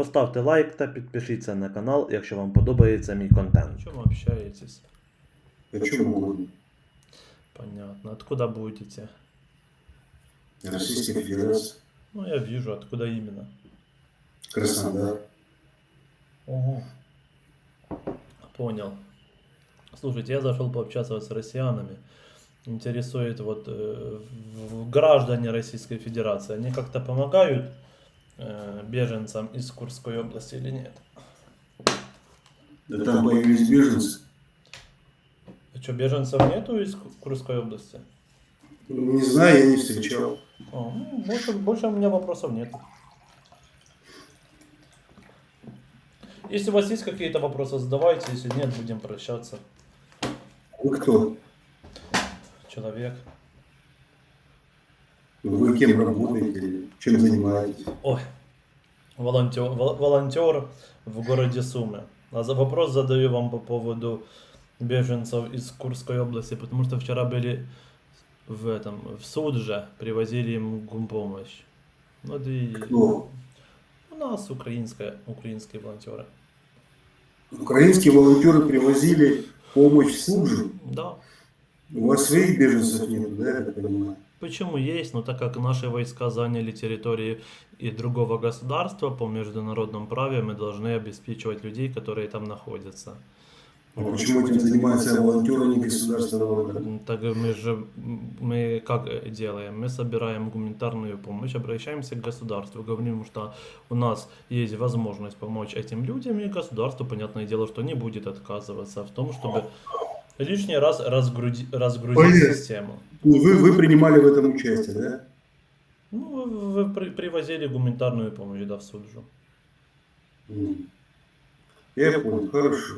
Поставте лайк та підпишіться на канал, якщо вам подобається мій контент. О чем общаетесь? О чем угодно. Понятно. Откуда будете? Российская Федерация, Ну, я вижу, откуда именно. Краснодар. Ого. Понял. Слушайте, я зашел пообщаться вот с россиянами. Интересует вот э, в- граждане Российской Федерации. Они как-то помогают э, беженцам из Курской области или нет? Да там появились беженцы. А что, беженцев нету из Ку- Курской области? Не знаю, я не встречал. А, ну, больше, больше у меня вопросов нет. Если у вас есть какие-то вопросы, задавайте. Если нет, будем прощаться. Вы кто? Человек. Вы кем работаете? Чем занимаетесь? Ой, волонтер, вол- волонтер в городе Сумы. А за вопрос задаю вам по поводу беженцев из Курской области, потому что вчера были в этом, в Судже, привозили им гумпомощь. Вот и Кто? у нас украинская, украинские волонтеры. Украинские волонтеры привозили помощь в Суджу. Да. У вас своих беженцев нет, да, я так понимаю? Почему есть? Но так как наши войска заняли территории и другого государства, по международному праве мы должны обеспечивать людей, которые там находятся. А почему этим занимаются волонтеры не государственного органа? Так мы же, мы как делаем? Мы собираем гуманитарную помощь, обращаемся к государству, говорим, что у нас есть возможность помочь этим людям, и государство, понятное дело, что не будет отказываться в том, чтобы лишний раз разгрузи- разгрузить Понятно. систему. Ну, Вы, вы принимали в этом участие, да? Ну, вы, вы при- привозили гуманитарную помощь, да, в Суджу. Я понял, хорошо.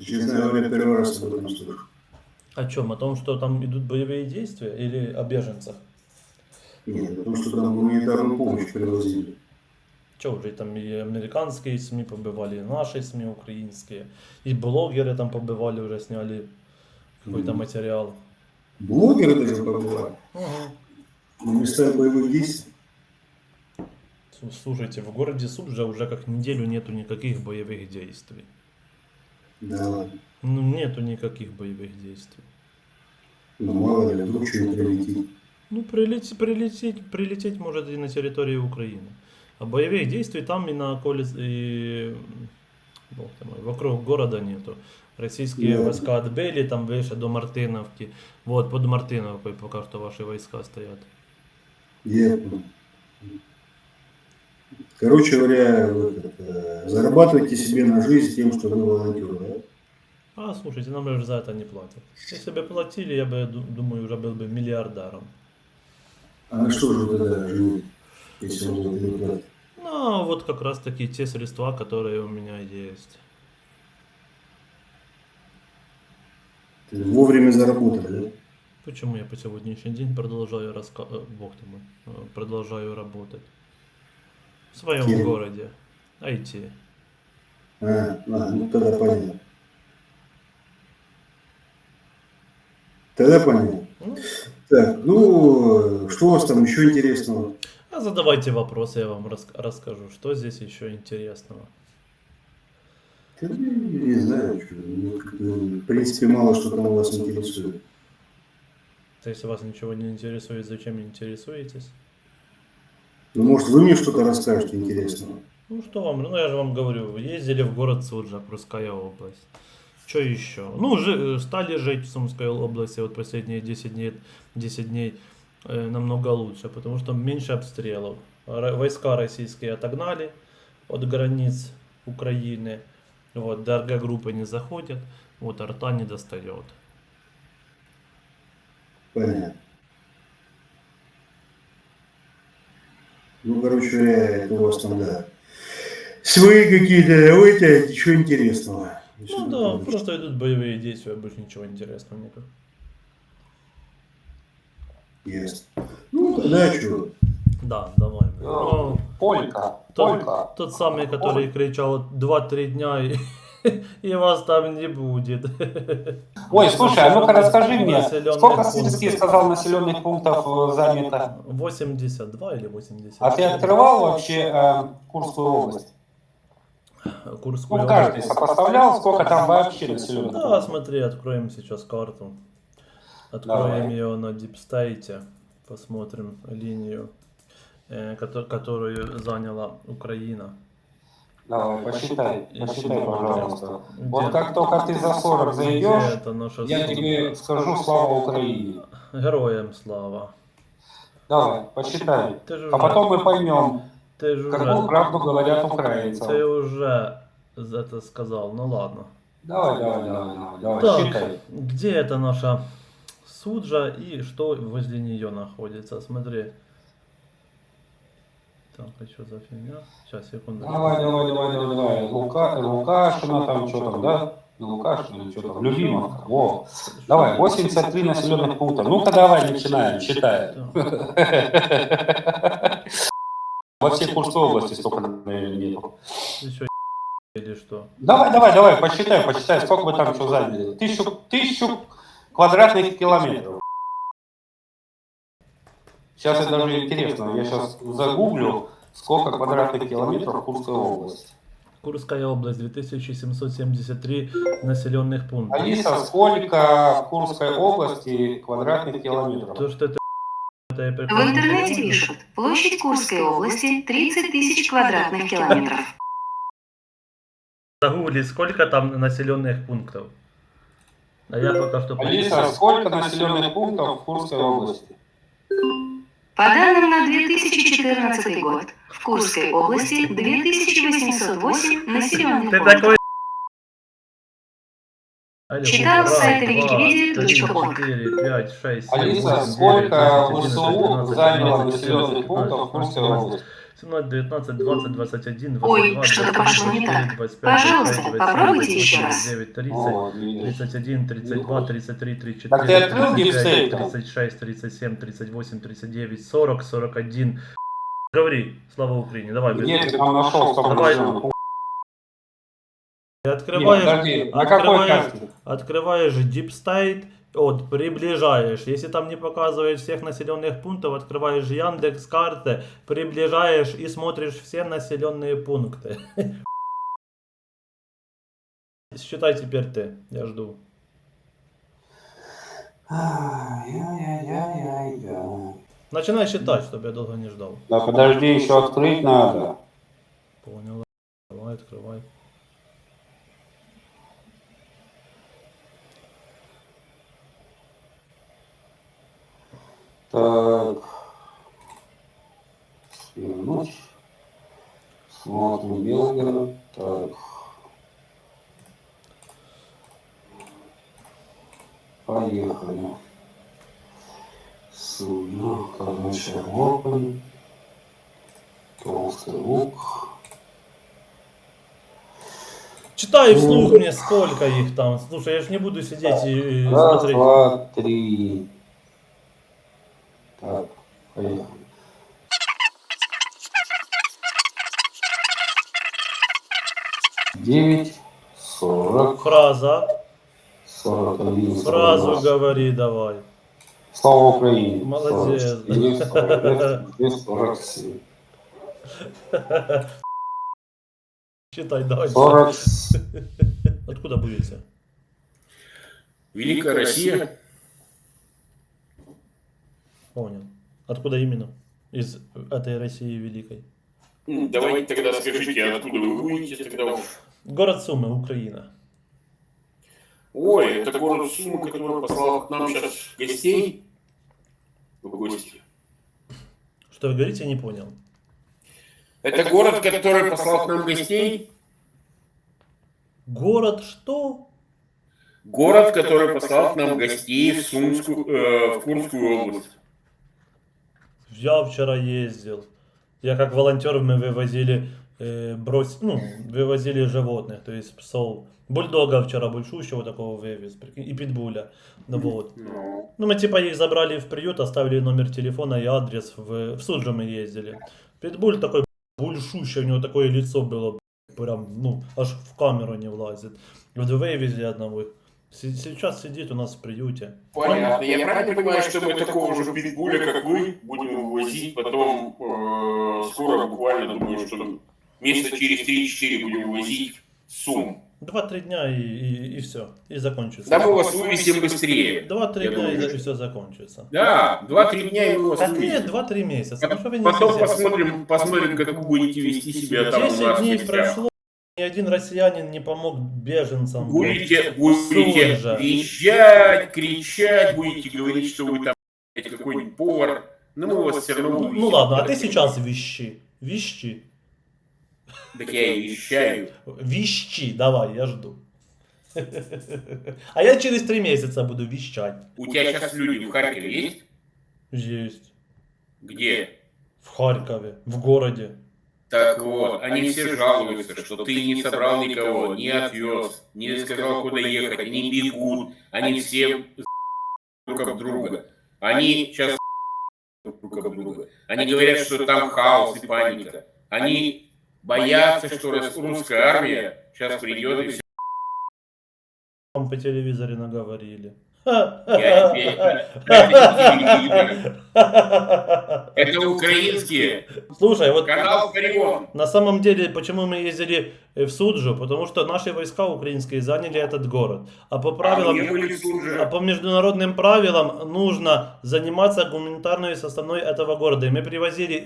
Честно говоря, первый раз об этом слышу. О чем? О том, что там идут боевые действия или о беженцах? Нет, потому что там гуманитарную помощь привозили. Че уже там и американские СМИ побывали, и наши СМИ украинские, и блогеры там побывали, уже сняли какой-то материал. Блогеры даже побывали. Ага. На местах боевых действий. Слушайте, в городе Суджа уже как неделю нету никаких боевых действий. Да ладно. Ну, нету никаких боевых действий. Ну мало ли, вдруг что-нибудь прилетит. Ну, прилететь, прилететь, прилететь может и на территории Украины. А боевых действий там и на околице, и бог ты мой, вокруг города нету. Российские Да. войска отбили там выше до Мартыновки. Вот, под Мартыновкой пока что ваши войска стоят. Я понял. Короче говоря, вот это, зарабатывайте себе на жизнь тем, что вы волонтер, да? А, слушайте, нам же за это не платят. Если бы платили, я бы, ду- думаю, уже был бы миллиардером. А на что же вы тогда живете, если это не платят? Ну, вот как раз таки те средства, которые у меня есть. Ты Вовремя заработали, да? Почему я по сегодняшний день продолжаю раска... э, Бог ты мой, э, продолжаю работать в своем Кем? городе. IT. А, а, ну тогда понятно. Тогда понятно. Ну, Так, ну, что у вас там еще интересного? А задавайте вопросы, я вам рас- расскажу, что здесь еще интересного. Не знаю, что, ну, как-то, в принципе, мало что там у вас интересует. То Если вас ничего не интересует, зачем интересуетесь? Ну, может, вы мне что-то расскажете интересного? Ну что вам, ну я же вам говорю, ездили в город Суджа, Прусская область. Что еще? Ну, жи- стали жить в Сумской области вот последние 10 дней, 10 дней э, намного лучше, потому что меньше обстрелов. Войска российские отогнали от границ Украины. Вот, ДРГ-группы не заходят, вот, арта не достает. Понятно. Ну, короче, это у вас там, да. Свои какие-то, давайте, ничего интересного. Ну да, просто идут боевые действия, больше ничего интересного нет. Ясно. Ну, тогда что? Да, давай. Ну, Полька, Тот, полька. тот самый, который кричал 2-3 дня и, и вас там не будет. Ой, слушай, а ну-ка расскажи мне, Населенных сколько пунктов. Сирский сказал населенных пунктов э, занято? 82 или 80? А ты открывал вообще э, Курскую область? Курскую Ну, каждый область? сопоставлял, сколько там вообще населенных Да, пунктов? смотри, откроем сейчас карту. Откроем Давай. ее на дипстейте. Посмотрим линию, э, кото- которую заняла Украина. Давай, посчитай, посчитай, пожалуйста. Где? Вот как только ты за 40 Где зайдешь, это наша я тебе скажу слава Украине. Героям слава. Давай, посчитай. Ты же А уже, потом мы поймем, ты же какую уже, правду говорят ты украинцы. уже это сказал. Ну ладно. Давай, давай, давай, давай, давай, Так, считай. где это наша суджа и что возле нее находится? Смотри. Так, а что за фигня? Сейчас, секунду. Давай, давай, давай, давай, давай. Лука, Лукашина там что там, да? Не Лукашина, что там, Любимовка. Во. Давай, 83 населенных пункта. Ну-ка давай начинаем, считай. Так, Во всей Курской области столько, наверное, нету. или что? Давай, давай, давай, посчитай, посчитай, сколько вы там что заняли. Тысячу, тысячу квадратных километров. Сейчас это даже интересно, я сейчас загуглю, сколько квадратных километров в Курской области. Курская область, 2773 населенных пункта. Алиса, сколько в Курской области квадратных километров? То, что это, В интернете пишут, площадь Курской области 30 тысяч квадратных километров. Загугли, сколько там населенных пунктов? А я пока что... Алиса, сколько населенных пунктов в Курской области? По данным на 2014 год, в Курской области 2808 населенных Ты пунктов. такой... Раз, сайт wikipedia.org. три, четыре, пять, шесть, семь, Алиса, восемь, сколько девять, десять, ВСУ одиннадцать, заняло населенных пунктов в Курской области? 17, 19, 20, 21, 22, Ой, что-то пошло не так. Пожалуйста, попробуйте еще раз. 29, 30, Вот, видишь. 31, 32, 33, 34, Так ты открыл 35, дипстейт? 36, 37, 38, 39, 40, 41. Говори, слава Украине, давай. Где быстро. ты там нашел столько Давай. пунктов? Ты Нет, Открываешь, подожди, на какой открываешь, открываешь Deep State, вот, приближаешь. Если там не показывает всех населенных пунктов, открываешь Яндекс карты, приближаешь и смотришь все населенные пункты. Считай теперь ты, я жду. Начинай считать, чтобы я долго не ждал. Да подожди, еще открыть надо. Понял. Давай, открывай. Так. Свернуть. Смотрим Белгород. Так. Поехали. Судно, Кормача Опен. Толстый лук. Читай вслух мне, сколько их там. Слушай, я же не буду сидеть и Раз, смотреть. два, три. Так, поехали. Девять, сорок, Фраза. сорок один, сорок Фразу говори давай. Слава Украине. Молодец. 44, 45, 47. Читай дальше. 40. Откуда будете? Великая Россия. Понял. Откуда именно? Из этой России великой. Ну, Давайте тогда скажите, откуда вы будете тогда уж. Город Сумы, Украина. Ой, это город Сумы, который послал к нам сейчас гостей в гости. Что вы говорите, я не понял. Это город, который послал к нам гостей. Город что? Город, который послал к нам гостей в Сумскую, э, в Курскую область. Я вчера ездил. Я как волонтер мы вывозили э, брось, ну, вывозили животных, то есть псов. Бульдога вчера большущего такого вывез, прикинь, и питбуля. Ну, вот. Ну, Ну, мы типа их забрали в приют, оставили номер телефона и адрес. В, в суд же мы ездили. Питбуль такой большущий, у него такое лицо было. прям, ну, аж в камеру не влазит. Вот вывезли одного. Се- Сейчас сидит у нас в приюте. Понятно. Я правильно понимаю, что мы такого же питбуля, как вы, будем вывозить потом э, скоро, буквально, думаю, что месяца через 3-4 будем вывозить в Сум. Два-три дня и, и, все. И закончится. Да мы вас вывезем быстрее. Два-три Я дня думаю, и, что- все закончится. Да, 2-3 дня и мы вас Да нет, вывезем. два-три месяца. Ну, что вы Потом несете? посмотрим, посмотрим, как вы будете вести себя там у 10 нас в дней гостях. прошло, ни один россиянин не помог беженцам. Будете, будете визжать, кричать, будете говорить, что вы там какой-нибудь повар. Но мы вас все равно Ну, вывезем. ну ладно, а ты сейчас вещи. Вещи. Так я и вещаю. Вещи, давай, я жду. А я через три месяца буду вещать. У тебя сейчас люди в Харькове есть? Есть. Где? В Харькове, в городе. Так вот, они все жалуются, что ты не собрал никого, не отвез, не сказал, куда ехать, они бегут, они все друг об друга. Они сейчас друг об друга. Они говорят, что там хаос и паника. Они боятся, что рус- русская армия сейчас придет и все. Вам по телевизоре наговорили. Это украинские. Слушай, вот Канал Карион. на самом деле, почему мы ездили э, в Суджу? Потому что наши войска украинские заняли этот город. А по правилам... А. А по международным правилам нужно заниматься гуманитарной составной этого города. И мы привозили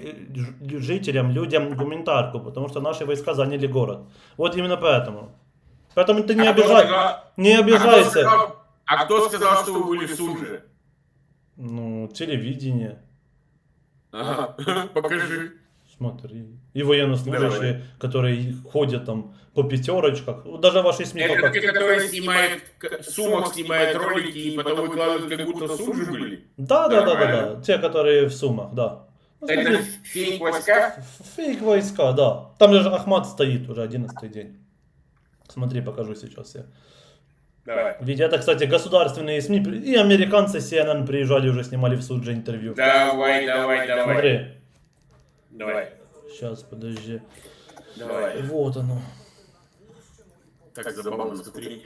э, жителям, людям гуманитарку, потому что наши войска заняли город. Вот именно поэтому. Поэтому ты не А кто обижай, сказал- не А обижайся. Сказал- А кто сказал, что вы были в Суже? Ну, телевидение, Ага, покажи. смотри. И военнослужащие, которые ходят там по пятерочках. Даже ваши СМИ Это пока- те, которые снимают, сумок снимают ролики и потом выкладывают, как будто в Суже были? Да, да, да, да, да. Те, которые в суммах, да. Ну, Это фейк войска? Фейк войска, да. Там же Ахмат стоит уже 11 день. Смотри, покажу сейчас я. Давай. Ведь это, кстати, государственные СМИ, и американцы CNN приезжали, уже снимали в Судже интервью. Давай, давай, давай. Смотри, Давай, сейчас, подожди. давай. Вот оно. Так забавно смотри.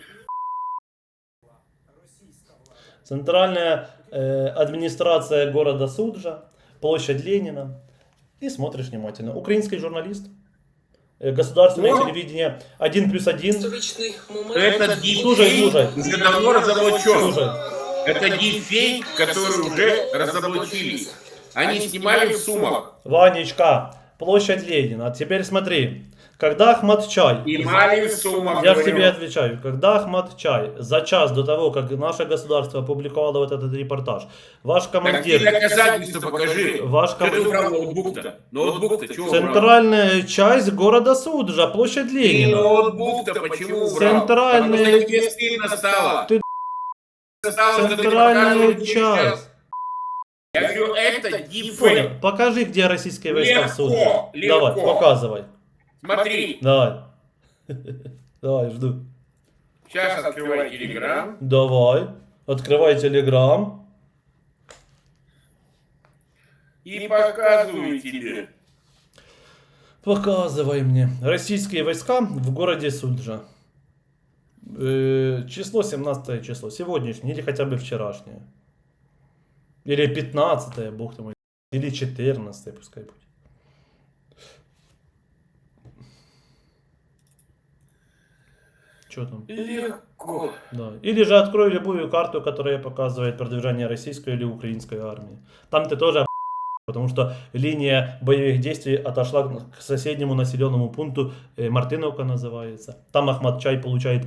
Центральная э, администрация города Суджа, площадь Ленина. И смотришь внимательно. Украинский журналист. Э, Государственное Ну. телевидение 1 плюс 1. історичних моментів. Это Слушай, слушай. дипфейк уже давно разоблачен. Слушай, Это дипфейк, который уже разоблачили. Они снимали в сумах. Ванечка, площадь Ленина. А теперь смотри. Когда Ахмат Чай в сумах. Я тебе отвечаю, когда Ахмат Чай за час до того, как наше государство опубликовало вот этот репортаж, ваш Так командир, доказательства покажи. ваш ты командир, убрал ноутбук-то? Ноутбук-то чего убрал? центральная часть города Суджа, площадь Ленина. ноутбук-то почему убрал? Центральный- Потому что тебе стыдно стало. Ты- стало, ты Центральная часть. Я говорю, это дипфейк. Покажи, где российские войска в Легко, Суджа. легко. Давай, показывай. Смотри, Давай. Давай, жду. сейчас открывай телеграм. Давай. Открывай телеграм. И показываю тебе. Показывай мне. Российские войска в городе Суджа. Э, число 17 число. Сегодняшнее или хотя бы вчерашнее. Или 15 бог ты мой. Или 14 пускай будет. Что там? Легко. Да. Или же открой любую карту, которая показывает продвижение российской или украинской армии. Там ты тоже потому что линия боевых действий отошла к соседнему населенному пункту, э, Мартыновка называется. Там Ахмат Чай получает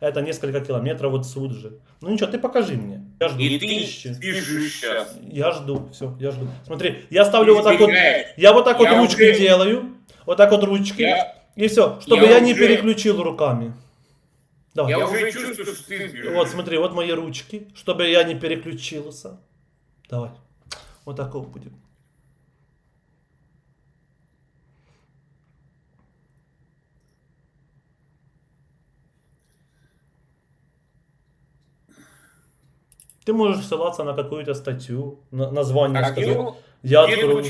это несколько километров от Суджи. Ну ничего, ты покажи мне. Я жду. И ты Тысячи. сейчас. Я жду, все, я жду. Смотри, я ставлю вот так вот, я вот так вот уже- делаю, вот так вот ручки, Я, и все, чтобы я я, не уже- переключил руками. Давай. я уже чувствую, что ты бежишь. Вот смотри, вот мои ручки, чтобы я не переключился. Давай. Вот такого будет. Ты можешь ссылаться на какую-то статью, на название А сказать. где, Я где открою.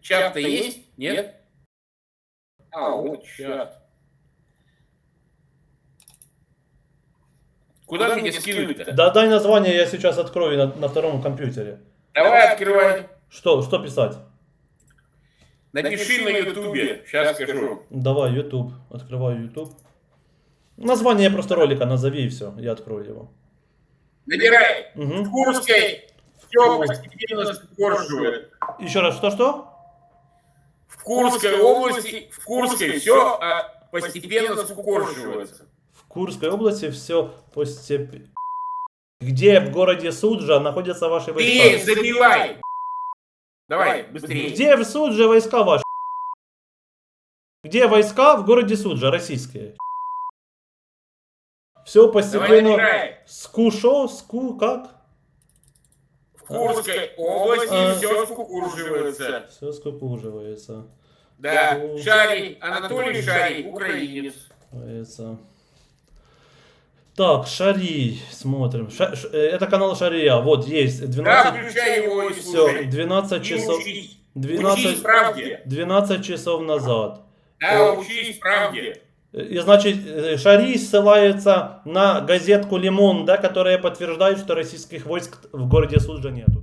чат-то есть? Нет? А, вот чат. Куда мне скинуть-то? Да дай название, я сейчас открою на, на втором компьютере. Давай открывай. Что, что писать? Напиши на ютубе. Сейчас скажу. Давай, YouTube. Открываю YouTube. Название просто ролика назови и все, я открою его. Набирай. В Угу. Курской все постепенно скукоживает. Еще раз, что-что? В Курской области, в Курской все постепенно скукоживается. В Курской области все постепенно... Где в городе Суджа находятся ваши Ты войска? забивай. Давай, быстрее. Где в Судже войска ваши? Где войска в городе Суджа, российские? Все Давай постепенно... набирай. Скушо, ску, как? Курской области А. все скукоживается. Все скукуживается. Да, Шарий, Анатолий Шарий, украинец. Это... Так, Шари, смотрим. Ша- ш- э, это канал Шария. Вот есть Да, 12, включай его и все, слушай. 12 И часов, учись. 12, Учись правде. 12 часов назад. Да, учись правде. И значит, э, Шари ссылается на газетку Лимон, да, которая подтверждает, что российских войск в городе Суджа нету.